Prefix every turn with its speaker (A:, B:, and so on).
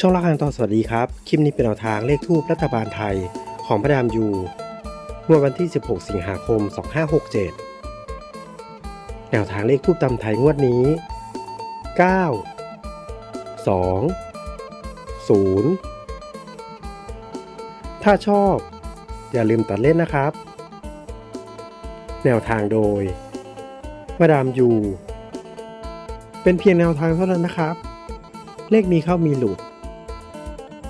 A: ช่องละครังตอนสวัสดีครับ คลิปนี้เป็นแนวทางเลขทูปรัฐบาลไทยของพระดามยูเมื่อวันที่ 16 สิงหาคม 2567 แนวทางเลขทูปตำไทยงวดนี้ 9 2 0 ถ้าชอบ อย่าลืมตัดเล่นนะครับ แนวทางโดย มาดามยู เป็นเพียงแนวทางเท่านั้นนะครับ เลขมีเข้ามีหลุด